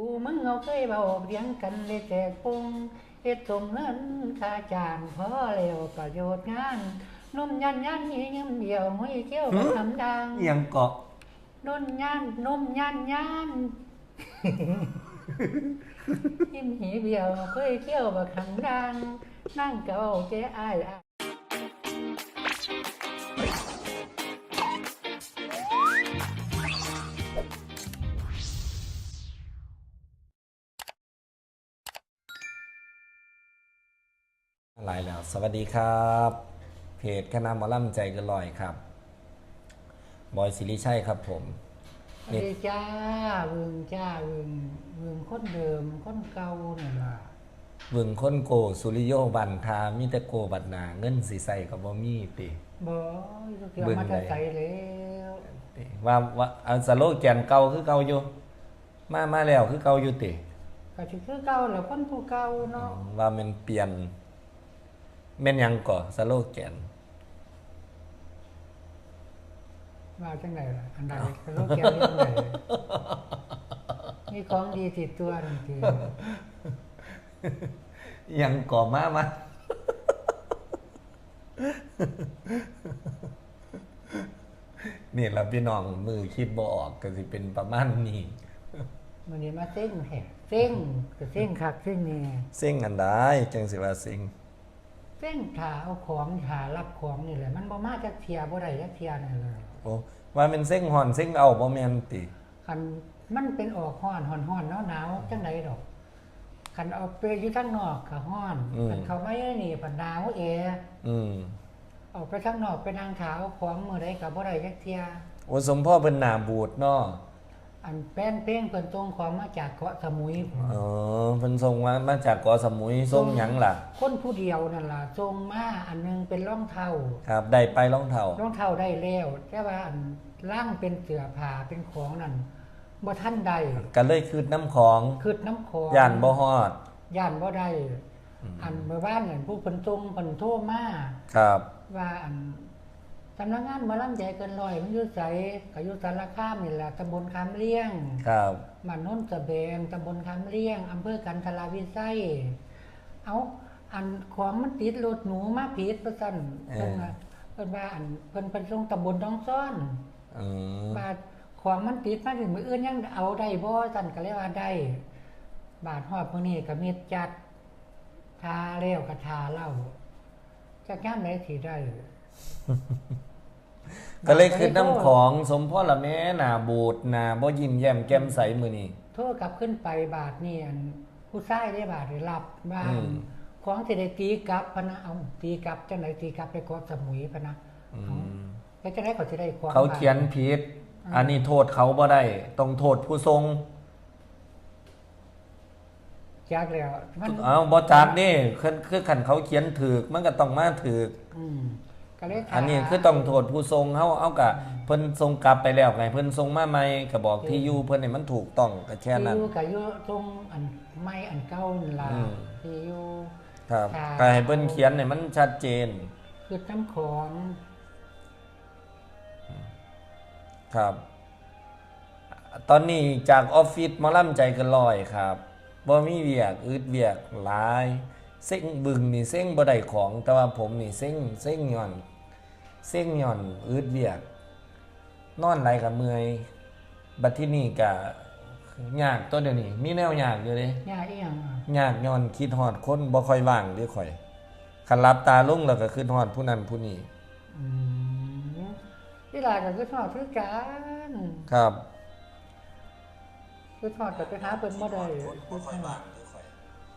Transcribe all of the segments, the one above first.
กูมึงเอาเคยเบาเรียงกันเลยแจกปงเฮ็ดสมเงินค่าจ้างพอแล้วประโยชน์งานนุ่มยันยันยี่ยิ้มเดียวมุ้ยเกี้ยวกับทำดังอิหยังเกาะนุ่นยันนุ่มยันยันยิ้มหีเดียวเคยเกี้ยวกับทำดังนั่งเก่าเจ้อ้าย อ้ายอะไรแล้ว สวัสดีครับ เพจคณะหมอลำใจเกันลอยครับ บอยสิริชัยครับผม สวัสดีจ้าเวึงจ้าเวึงเวึงคนเดิมคนเก่านี่ล่ะวึงค้นโกสุริโยบันทามิแต่โกบัดหนาเงินสีใสกับบ่มีติ บ่ลูกเกี่ยวเบิ่งมาไหนแตะใสแล้วติว่าว่าอันสโลแกนเก่าคือเก่าอยู่มามาแล้วคือเก่าอยู่ติก็สิคือเก่าแล้วคนผู้เก่าเนาะว่ามันเปลี่ยน แม่นหยังก่อสโลแกนว่าจังไดล่ะอันใดก็ลูกแก้วนี่อันใดมีของดีติดตัวทันทีอิหยังก่อมามานี่ละพี่น้องมือคิดบ่ออกก็สิเป็นประมาณนี้มื้อนี้มาเซ็งแท้เซ็งก็เซ็งคักเซ็งแน่เซ็งอันใดจังสิว่าเซ็ง เซ็งถ้าเอาของถ้ารับของนี่แหละ มันบ่มาจักเที่ยบ่ได้จักเที่ยนั่นล่ะโอ้ว่าเป็นเซ็งหอนเซ็งเอาบ่แม่นติคันมันเป็นออกร้อนร้อนร้อนหนาวหนาวจังไดดอกคันเอาไปอยู่ข้างนอกก็ร้อนคันเข้ามาในนี่ก็หนาวแออืมออกไปข้างนอกไปนั่งขาวของมือใดกับบ่ได้จักเทียโอ้สมพ่อเพิ่นหน้าบูดเนาะ อันแป้นเป้งเพิ่นตรงของมาจากเกาะสมุยพุ่นเออเพิ่นส่งมามาจากเกาะสมุยส่งหยังล่ะ คนผู้เดียวนั่นล่ะทรงมาอันหนึงเป็นรองเท้าครับได้ไปรองเท้ารองเท้าได้แล้วแต่ว่าอันล่างเป็นเสื้อผ้าเป็นของนั่นบ่ทันได้ก็เลยคืดน้ำของคืดน้ำของย่านบ่ฮอดย่านบ่ได้อันเมื่อวานนั่นผู้เพิ่นทรงเพิ่นโทรมาครับ ว่าอัน สำนักงานหมอลำใจเกินร้อยมันอยู่ไสก็อยู่สารคามนี่แหละตำบลคำเลี้ยงครับบ้านโน้นสะแบงตำบลคำเลี้ยงอำเภอกันทราวิไสเอาอันของมันติดรถหนูมาผิดประสันเพิ่นว่าเพิ่นว่าอันเพิ่นเป็นส่งตำบลน้องซ้อนอืมบาดของมันติดมาถึงมืออื่นยังเอาได้บ่สันก็เลยว่าได้ บาดฮอดมื้อนี้ก็มีจัดทาแล้วก็ทาเหล้าจักยามไหนสิได้ ก็เลยคืดน้ำของสมพ่อละแม่หน้าบูดหน้าบ่ยิ้มแย้มแก้มใสมื้อนี้โทรกลับขึ้นไปบาทนี่อันผู้ชายได้บาทได้รับว่าอืมของสิได้ตีกลับพะนะเอาตีกลับจังไดตีกลับไปเกาะสมุยพะนะอืเอามแล้วจังไดเขาสิได้ของเขาเขียนผิดอันนี้โทษเขาบ่ได้ ต้องโทษผู้ทรงจากแล้วมันเอาบ่จักนี่คือคือคันเขาเขียนถูกมันก็ต้องมาถูกอืม ก็เลยถามอันนี้คือต้องโทษผู้ทรงเฮาเอากะเพิ่นทรงกลับไปแล้วไงเพิ่นทรงมาใหม่ก็บอกที่อยู่เพิ่นให้มันถูกต้องก็แค่นั้นที่อยู่กับอยู่ตรงอันไม้อันเก่านั่นล่ะอืม ที่อยู่ ครับค่ะ ก็ให้เพิ่นเขียนให้มันชัดเจนคือน้ำของครับ ตอนนี้จากออฟฟิศหมาล่ำใจเกันลอยครับบ่มีเวียกอึดเวียกหลาย เซ็งบึงนี่เซ็งบ่ได้ของ แต่ว่าผมนี่เซ็งเซ็งย่อนเซ็งย่อนอึดเวียก นอนไหลกับเมื่อยบัดที่นี่ก็ยากตัวเดี๋ยวนี้มีแนวยากอยู่เด้ย่าอีหยังอะยากย้อนคิดฮอดคนบ่ค่อยว่างเด้ข่อยคันหลับตาลงแล้วก็คิดฮอดผู้นั้นผู้นี้อืมที่ลาก็คือทอดคือกันครับ คือทอดก็ไปหาเพิ่นบ่ได้คือทอด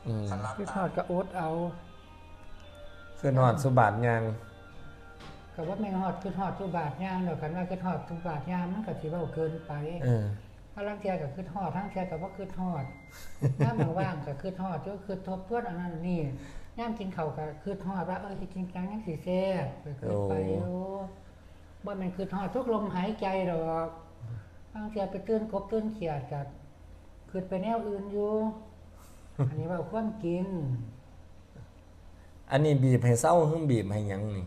อืมคือทอดก็อดเอาคือฮอดสุบาทยางก็ว่าแม่งฮอดคือทอดทุบาทย่างดอกกันว่าคือทอดทุบาทย่างมันก็สิเว้าเกินไปเออถ้าลังเทียก็คือทอดทั้งเทียก็บ่คือทอดถ้ามันว่างก็คือทอดก็คือทบทวนอันนั้นนี่ย่ามกินข้าวก็คือทอดว่าเออสิกินจังยังสิแซ่บก็คือไปอยู่บ่แม่นคือทอดทุกลมหายใจดอกบางเทียไปตื่นกบตื่นเขียดก็คือไปแนวอื่นอยู่ อันนี้เว่าความกิน อันนี้บีบให้เศร้าหึ่งบีบให้หยังนี่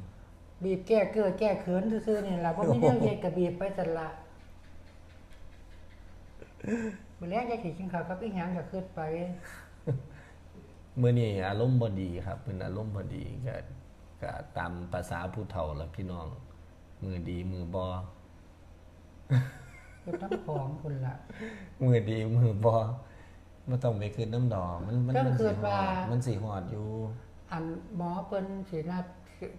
บีบแก้เกลือแก้เขินซื่อๆนี่ล่ะบ่มีแนวเย็ดก็บีบไปสั่นละมื้อแรงจะสิกินข้าวกับอีหยังก็คิดไป มื้อนี้อารมณ์บ่ดีครับเพิ่นอารมณ์บ่ดีก็ก็ตามภาษาผู้เฒ่าล่ะพี่น้อง มือดีมือบ่ คือทั้งของคุณล่ะ มือดีมือบ่ บ่ต้องไปคืนน้ำดอกมันมันก็มันคืสิอฮอว่าดมันสิฮอดอยู่ อันหมอเพิ่นสินัด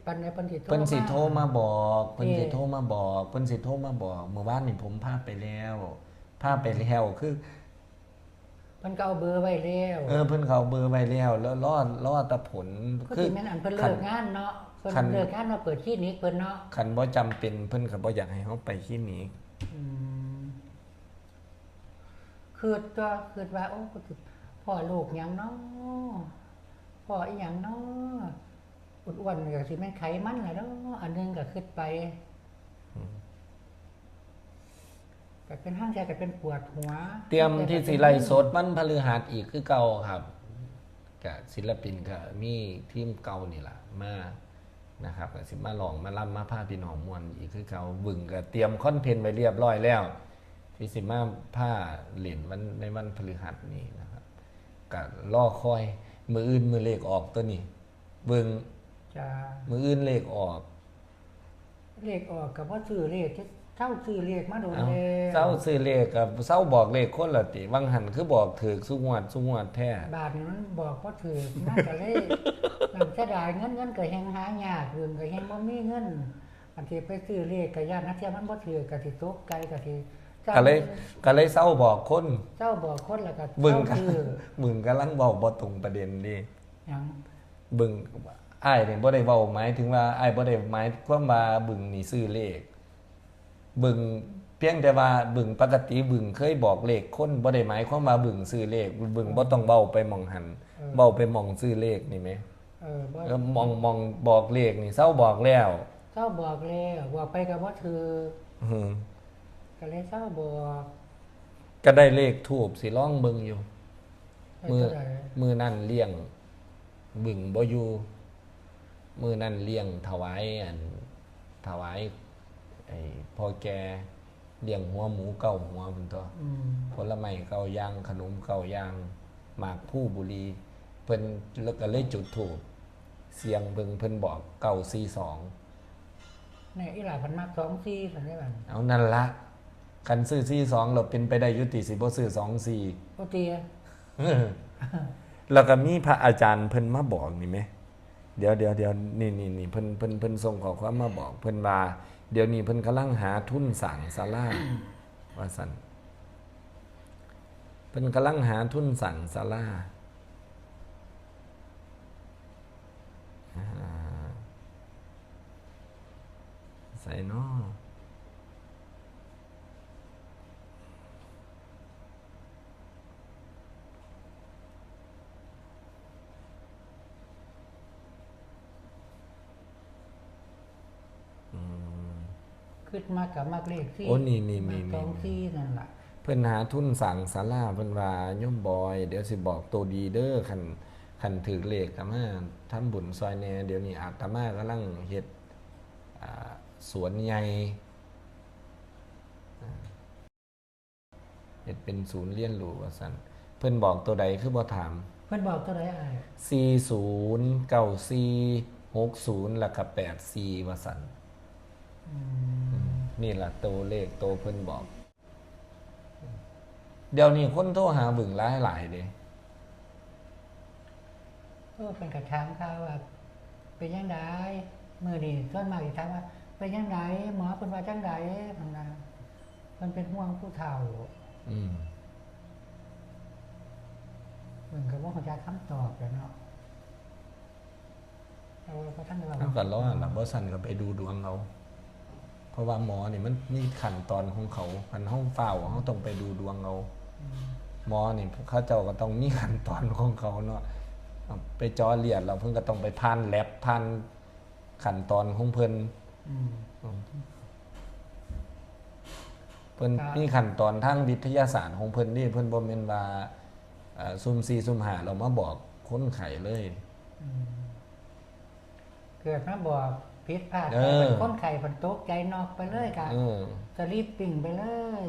ปันในเพิ่นสิโทรเพิ่นสิโทรมาบอกเพิ่นเอ่สิโทรมาบอกเพิ่นสิโทรมาบอกเมื่อวานนี่ผมพาไปแล้วพาไปแล้วคือเพิ่นก็เอาเบอร์ไว้แล้วเออเพิ่นเขาเบอร์ไว้แล้วแล้วรอดรอดแต่ผลก็คืสิอแม่นอันเพิ่นคัเลินกงานเนาะเพิ่นคันเลิกงานมาเปิดคลินิกเพิ่นเนาะคันบ่จำเป็นเพิ่นก็บ่อยากให้เฮาไปคลินิกอืม คือก็คือว่า โอ้กูสิพ่อลูกยังเนาะพ่ออีหยังเนาะอ้วนๆก็สิแม่นไขมันล่ะเนาะอันหนึงก็คิดไปก็เป็นห้างใจก็เป็นปวดหัว เตรียมที่สิไล่สดมันพฤหัสอีกคือเก่าครับก็ศิลปินก็มีทีมเก่านี่แหละมานะครับก็สิมาลองมาล่ำมาพาพี่น้องมวนอีกคือเก่าบึงก็เตรียมคอนเทนต์ไว้เรียบร้อยแล้ว ที่สิมาผ้าเหรียญวันในวันพฤหัสนี้นะครับก็รอคอย มืออื่นมือเลขออกตัวนี้ เบิ่งจะมืออื่นเลขออก เลขออกกับว่าซื้อเลขที่เท่าซื้อเลขมาโดนเอ้าแล้วเศร้าซื้อเลขกับเศร้าบอกเลขคนละติวังหันคือบอกถือสุงวดสุงวดแท้บาทนี่มันบอกว่าถือน่าจะเลขนั่นจะได้เงินเงินก็แฮงหายากเรื่องก็แฮงบ่มีเงินอันที่ไปซื้อเลขก็ย่านนักเที่ยวมันบ่ถือก็สิตกใจก็สิจ้า ก็เลยก็เลยเศร้าบอกคนเจ้าบอกคนแล้วก็บึงเจ้ากันซื้อมึงกำลังบอกบ่ตรงประเด็นดิหยังบึงอ้ายนี่บ่ได้เว้าหมายถึงว่าอ้ายบ่ได้หมายความว่าบึงนี่ซื้อเลข บึงเพียงแต่ว่าบึงปกติบึงเคยบอกเลขคนบ่ได้หมายความว่าบึงซื้อเลขบึงบ่ต้องเว้าไปหมองหันเว้าไปหมองซื้อเลขนี่แหมเออบ่เออมองมองบอกเลขนี่เศร้าบอกแล้วเจ้าบอกแล้วบอกไปก็บ่ถืออืม ก็เลยเจ้าบอกก็ได้เลขทูบสิร้องเบิ่งอยู่ให้มือเท่าใดมือนั่นเลี้ยงบึงบ่อยู่มือนั่นเลี้ยงถวายอันถวายไอ้พ่อแกเลี้ยงหัวหมูเก่าหัวพุ่นตัวอืมผลไม้เก่าย่างขนมเก่าย่างหมากผู้บุรีเพิ่นแล้วก็เลยจุดถูกเสียงเบิ่งเพิ่นบอกเก่าสี่สองเนี่ยอีหลาพันมาก2 4ซั่นได้บัดเอานั่นละ คันซื้อสี่สองเราเป็นไปได้ยุติสิบ่ซื้อสองสี่บ่เตียแล้วก็มีพระอาจารย์เพิ่นมาบอกนี่ไหมเดี๋ยวเดี๋ยวเดี๋ยวนี่นี่นี่เพิ่นเพิ่นเพิ่นส่งข้อความมาบอก เพิ่นว่าเดี๋ยวนี้เพิ่นกำลังหาทุนสั่งศาลาว่าซั่นเพิ่นกำลังหาทุนสั่งศาลาอ่าใส่เนาะอื มากับมากเลขสี่โอ้นี่นี่นี่มากสองนี่สี่นั่นล่ะเพิ่นหาทุนสั่งศาลาเพิ่นว่าโยมบอย เดี๋ยวสิบอกตัวดีเด้อคันคันถือเลขอามาทำบุญซอยแหน่เดี๋ยวนี้อาตมากำลังเฮ็ดอ่าสวนใหญ่อ่าเฮ็ดเป็นศูนย์เรียนรู้ว่าซั่นเพิ่นบอกตัวใดคือบ่ถาม เพิ่นบอกตัวใดอ้าย40 94 60แล้วก็84ว่าซั่นอืม นี่ล่ะตัวเลขตัวเพิ่นบอก เดี๋ยวนี้คนโทรหาบึงหลายหลายๆเด้เออเป็นกระถามข่าวว่าเป็นยังไงมื้อนี้ส่วนมากสิถามว่า เป็นยังไงหมอเพิ่นว่าจังไดเพิ่นว่าเพิ่นเป็นห่วงผู้เฒ่า อืมเพิ่นก็บ่เข้าใจคำตอบแหล้วเนาะแต่ว่าพอท่านได้ว่าเอากันแล้วล่ะบ่สั่นก็ไปดูดวงเอา เพราะว่าหมอนี่มันมีขั้นตอนของเขาคันห้องเฝ้าเขาต้องไปดูดวงเอาหมอนี่เขาเจ้าก็ต้องมีขั้นตอนของเขาเนาะเอาไปเจอเลียดเราเพิ่นก็ต้องไปผ่านแลบผ่านขั้นตอนของเพิ่นอืมเพิ่นครับมีขั้นตอนทางวิทยาศาสตร์ของเพิ่นนี่เพิ่นบ่แม่นว่าเอ่อซุ่ม4ซุ่ม5เรามาบอกคนไข้เลยอืมเกิดมาบอก ผิดพลาดเออ เป็นคนไข้เพิ่นตกใจนอกไปเลยค่ะเออจะรีบปิ่งไปเลย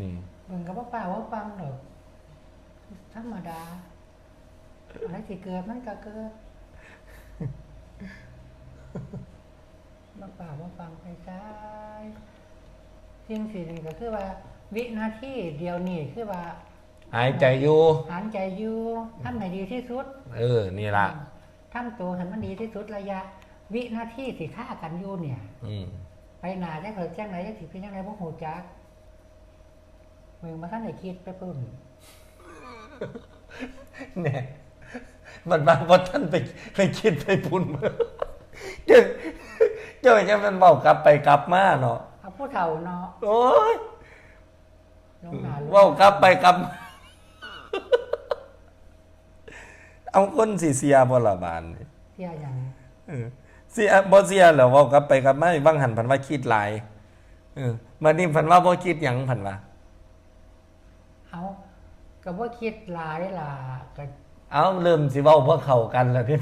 นี่เบิ่งกับว่าป่าว่าฟังดอกธรรมดาอะไรที่เกิดมันก็เกิดว่าป่าว่าฟังไปซ้ายสิ่งสิ่งหนึ่งก็คือว่า วินาทีเดียวนี่คือว่า หายใจอยู่ หานใจอยู่ทำให้ดีที่สุด เออ นี่ล่ะ ทำตัวให้มันดีที่สุดระยะ วินาทีสิฆ่ากันอยู่เนี่ยอืมไปหนาจังเกิดจังไหนจังสิเป็นจังไหนบ่ฮู้จักเมืองมาท่านได้คิดไปปุ่นเนี่ยมันบางพอท่านไปไปคิดไปพุ่นมาเจ้าเจ้าจะมันเบากลับไปกลับมาเนาะเอาผู้เฒ่าเนาะโอ้ยลงหนาลงเว้ากลับไปกลับมา เอาคนสิเสียบ่ละบานนี่เสียอย่างเออเสียบ่เสียแล้วเว้ากลับไปกลับมาบางหันพันว่าคิดหลายเออบัดนี้พันว่าบ่คิดหยังพันว่าเอาก็บ่คิดหลายล่ะก็เอาเริ่มสิเว้าบ่เข้ากันแล้วนี่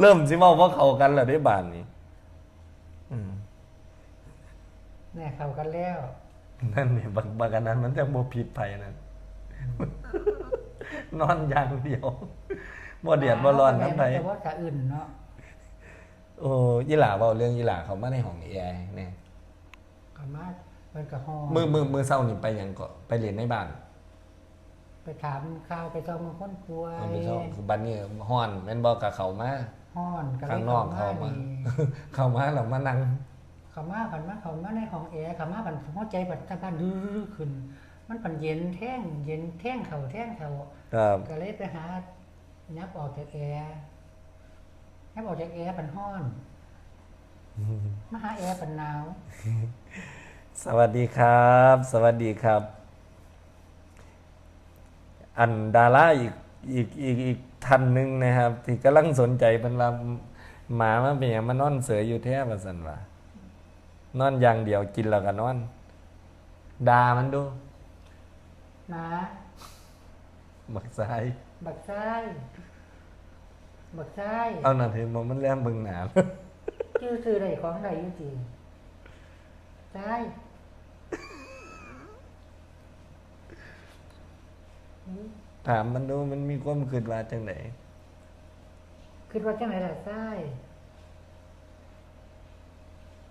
เริ่มสิเว้าบ่เข้ากันแล้วเด้บานนี้อืมแน่เข้ากันแล้ว นั่นนี่บางบางอันนั้นมันจะบ่ผิดไผนั่น นอนอย่างเดียวบ่เดือดบ่ร้อนนำไปแต่ว่าจะอื่นเนาะโอ้ยี่หล่าเว้าเรื่องยี่หล่าเขามาในห้อง AI เนี่ยก็มาเพิ่นก็ฮ้อมือมือมือเศร้านี่ไปหยังก็ไปเรียนในบ้าน ไปถามข่าวไปซอมคนป่วยเอาไปเศร้าคือบ้านนี้ฮ้อนแม่นบ่กับเขามาฮ้อนก็เลยข้างนอกเขามา นี่เข้ามาแล้วมานั่ง เขามาผันมาเขามาในของแอร์เขามาผันหัวใจบัดตะบ้านดื้อขึ้น มันผันเย็นแท่งเย็นแท่งเขาแท่งเขาครับก็เลยไปหายับออกจากแอร์ยับออกจากแอร์ผันห้อนมาหาแอร์ผันหนาว สวัสดีครับ สวัสดีครับ อันดาราอีกอีกอีกอีกท่านหนึ่งนะครับ ที่กำลังสนใจเป็นว่าหมามันเป็นอย่างมันนอนเสืออยู่แท้ว่าสันว่านอนอย่างเดียวกินแล้วก็นอนดามันดูห นาบักซ้าย บักซ้าย บักซ้ายเอาหน่าเห็นบ่มันแลมเบิ่งหนาชื่อซื้อใดของใดอยู่จีซ้ายอืมถามมันดูมันมีความคิดว่าจังไดคิดว่าจังไหนล่ะซ้าย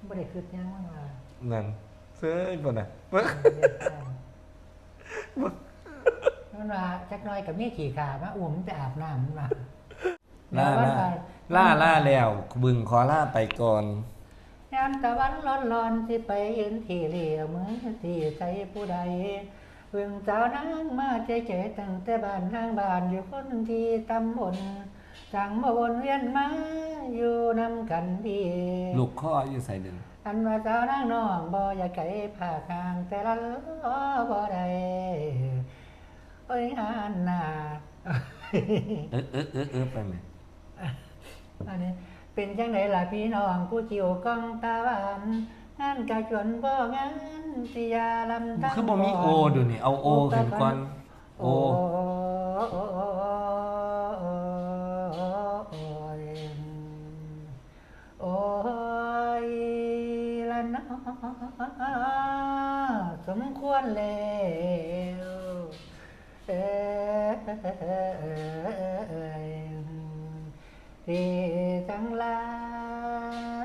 บ่ได้คิดหยังว่านั่นเสื้อบ่น่ะเบิ่ง มันว่าจักหน้อยกับมีขี่ขามาอ้วมไปอาบน้ำมันว่าล่าล่าล่าล่าแล้วบึงขอล่าไปก่อนยามตะวันร้อนร้อนๆสิไปเห็นที่เหลียวมือที่ใจผู้ใดเพิ่งสาวนางมาใจเจ๋ตั้งแต่บ้านทางบ้านอยู่คนที่ตำบล จังมาวนเวียนมาอยู่นำกันดีลูกข้ออยู่ใส่เดินอันว่าสาวนางน้องบ่อยากไกลผ่าคางแต่ละล้อบ่ได้โอ้ยอันน่ะเออเออเออเออไปไหมอันนี้เป็นจังไดล่ะพี่น้องผู้จิ๋วกองตาหวานงานกะจวนบ่งานสิยาลำทั้งคือบ่มีโอดูนี่เอาโอขึ้นก่อนโอโอ้ สมควรแล้วเอที่ทั้งหลา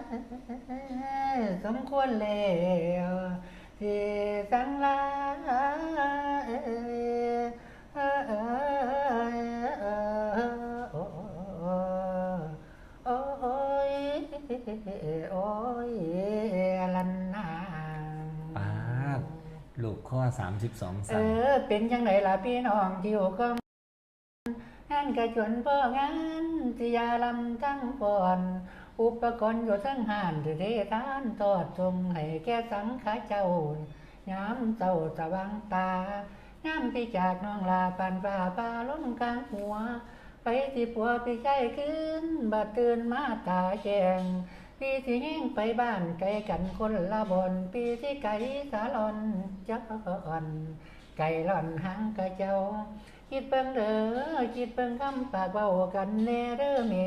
ยสมควรแล้วที่ทั้งหลาย 32เอสันอ เป็นยังไงล่ะพี่น้องที่อยู่ก็งานกระชวนบ่งานสิยาลำทั้งปอน อุปกรณ์อยู่ทั้งห่านสิเด้ทานทอดทรงให้แก่สังขาเจ้าย้ำเจ้าตะวังตาน้ำพี่จากน้องลาปันป่าป่าล้มกลางหัว ไปที่ปัวพี่ใช้ขึ้นบ่ตื่นมาตาแจง พี่ที่แห้งไปบ้านไกลกันคนละบนพี่ที่ไก่สาลอนจักอ่อน ไก่ล่อนหางกะเจ้า คิดเบิ่งเด้อคิดเบิ่งคำปากเว้ากันแน่เด้อแม่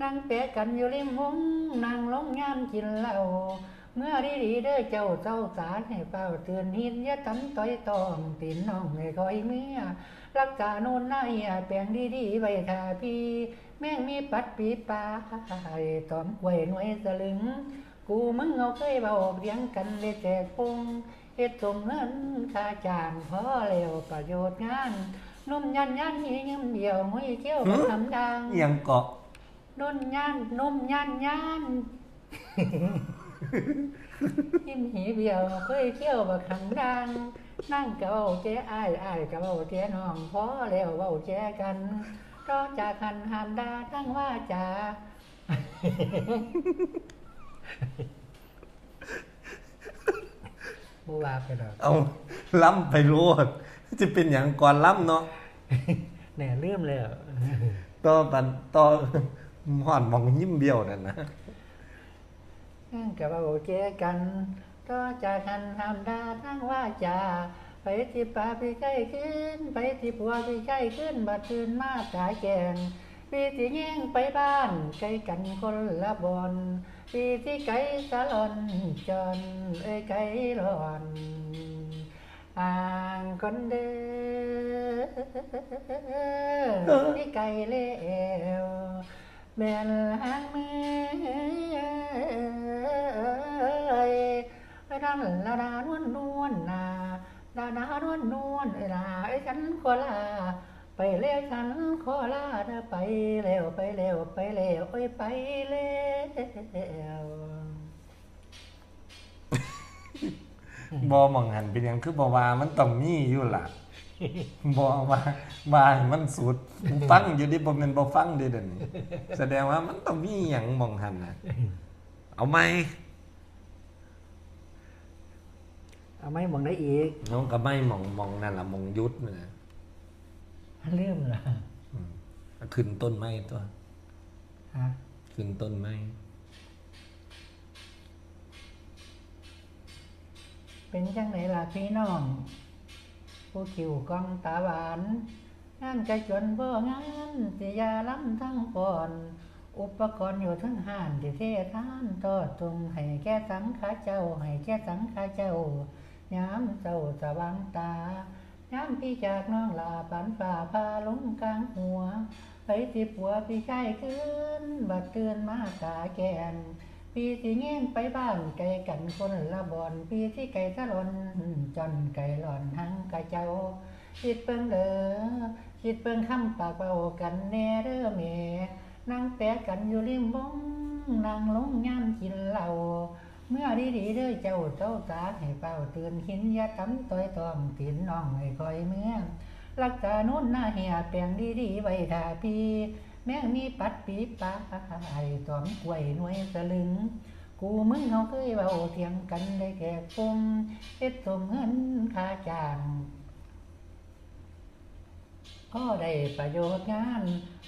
นั่งเปะกันอยู่ริมหงนั่งลงยามกินเหล้าเมื่อดีดีๆเด้อเจ้าเจ้าสารให้เป้าเตือนหินยะตันต้อยตองตีนน้องให้คอยเมียรักษาโน่นนายแปลงดีดีๆไว้ทาพี่ แม่งมีปัดปีปลาให้ตอมกวยหน่วยสลึง กูมึงเอาเคยเบาเลี้ยงกันเลยแจกปงเฮ็ดสมเงินค่าจ้างพอแล้วประโยชน์งานนุ่มยันยันยี่ยิ้มเดียวห้อยเขี้ยวมาทำดังยังเกาะนุ่นยันนุ่มยันยันยิ้มหีเบียวเคยเที่ยวบักขังดังนั่งกะเว้าเจ๊อ้ายอ้ายกะเว้าเจ๊น้องพอแล้วเว้าเจ๊กัน รอจากคันหามดาทั้งว่าจาบูว่าไปดอกเอาล้ำไปโลดจะเป็นอย่างก่อนล้ำเนาะแหน่ลืมเลยอะต่อปันต่อหอนมองยิ้มเบี้ยวนั่นนะนั่งกับเอาเจกัน ก็จะคันทำดาทั้งว่าจา ไปที่ป่าพี่ใกล้ขึ้น ไปที่ผัวพี่ใกล้ขึ้นบัดคืนมาตายแกงพี่ที่แย่งไปบ้านไกลกันคนละบอนพี่ที่ไกลสะลอนจนเอ้ยไกลหลอนอ่างคนเด้อพี่ไกลเลี้ยวแม่นหางมือเอ้ยไอ้ดันละดานวลนวลนา ดาดานวลนวลเอ้ยลาไอ้ฉันขอลา ไปเร็วฉันขอลาเด้อไปเร็วไปเร็วไปเร็วโอ้ยไปเร็วบอมองหันเป็นหยังคือบอว่ามันต้องมีอยู่ล่ะบอว่าว่าให้มันสุดฟังอยู่ดิบ่แม่นบ่ฟังเดิเดี๋ยวนี้แสดงว่ามันต้องมีหยังมองหันน่ะเอาไหม เอาไม่มองได้อีกน้องก็ไม่มองมองนั่นล่ะมองยุดน่ะลืมละอืมขึ้นต้นไม้ตัวฮะขึ้นต้นไม้เป็นจังไหนล่ะพี่น้อง ผู้คิวกองตาหวานงานกระจวนบ่งานสิยาล้ำทั้งก่อนอุปกรณ์อยู่ทั้งห้านที่เททานทอดตรงให้แก่สังขาเจ้าให้แก่สังขาเจ้า ยามเจ้าสว่างตายามพี่จากน้องลาปันฝ่าพาลงกลางหัว ไปสิปัวพี่ชายขึ้น บัดเตือนมาตาแกน พี่สิแง่งไปบ้านไกลกันคนละบอนพี่ที่ไก่ทะลนจนไก่หล่อนหังกะเจ้า คิดเปิงเด้อคิดเปิงคำปากเบากันแน่เด้อแม่นั่งแปะกันอยู่ริมบงนั่งลงย่ำกินเหล้า เมื่อดีดีๆเด้อเจ้าเจ้าตาให้เป้าตื่นหินยาตำต้อยตอมตีนน้องให้คอยเมื่อรักษาโน้นหน้าเหียแปลงดีดีไว้ทาพีแม่งมีปัดปีปลาไอตอมกล้วยหน่วยสลึง กูมึงเขาเคยเบาเถียงกันได้แค่คงเฮ็ดสมเงินค่าจ้างก็ได้ประโยชน์งาน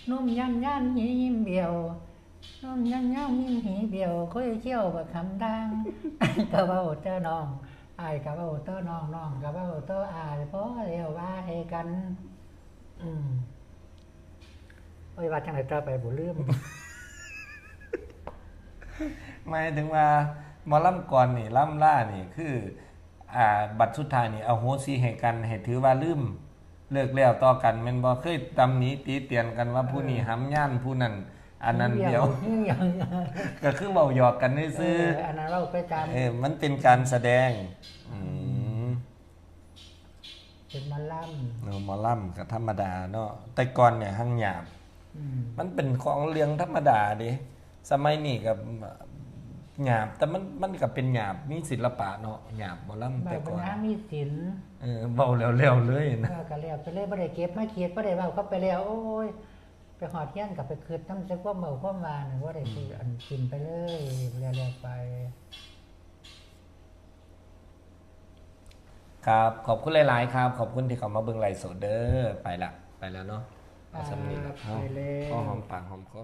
นุ่มยันยันยิ้มเบียว นุ่มยันยันยิ้มหีเบียวค่อยเชี่ยวบักคำดังกะเบ้าเจ้าน้องอายกะเบ้าเจ้าน้องน้องกะเบ้าเจ้าอายเพราะเรียวว่าให้กัน อืมโอ้ยว่าจังไหนต่อไปบ่ลืมหมายถึงว่าหมอล่ำก่อนนี่ล่ำล่านี่คือ อ่า บัตรสุดท้ายนี่เอาโหสิให้กันให้ถือว่าลืมเลิกแล้วต่อกันแม่นบ่เคยตำหนี้ตีเตียนกันว่าผู้นี้ห้ำย่านผู้นั้น อันนั้นเดียวเหี่ยวก็คือเว้าหยอกกันเอซื่อออันนั้นเราไปตามๆเออมันเป็นการแสดงอืมเป็นมาล่เนาะหมอลำก็ธรรมดาเนาะแต่ก่อนเนี่ยหังหยาบำอืมมันเป็นของเรื่องธรรมดาเดิสมัยนี้กับหยาบแต่มันมันก็เป็นหยาบมีศิลปะเนาะหยาบหมอลำบาแต่งปัก่ญอนหามีสินเออเบาแล้วๆเลยนะเออก็แล้วไปเลยบ่ได้เก็บมาเขียดบ่ได้เว้าเข้าไปแล้วโอ้ย ไปหอดเทียนกับไปคืดน้ำใส่ความเมาความวาน่ะบ่ได้สิอันกินไปเลยแล้วๆไปครับขอบคุณหลาย ๆ ครับ ขอบคุณที่เขามาเบิ่งไลฟ์สดเด้อไปละไปแล้วเนาะเอาสำนีละไปแล้วพ่อหอมปากหอมคอ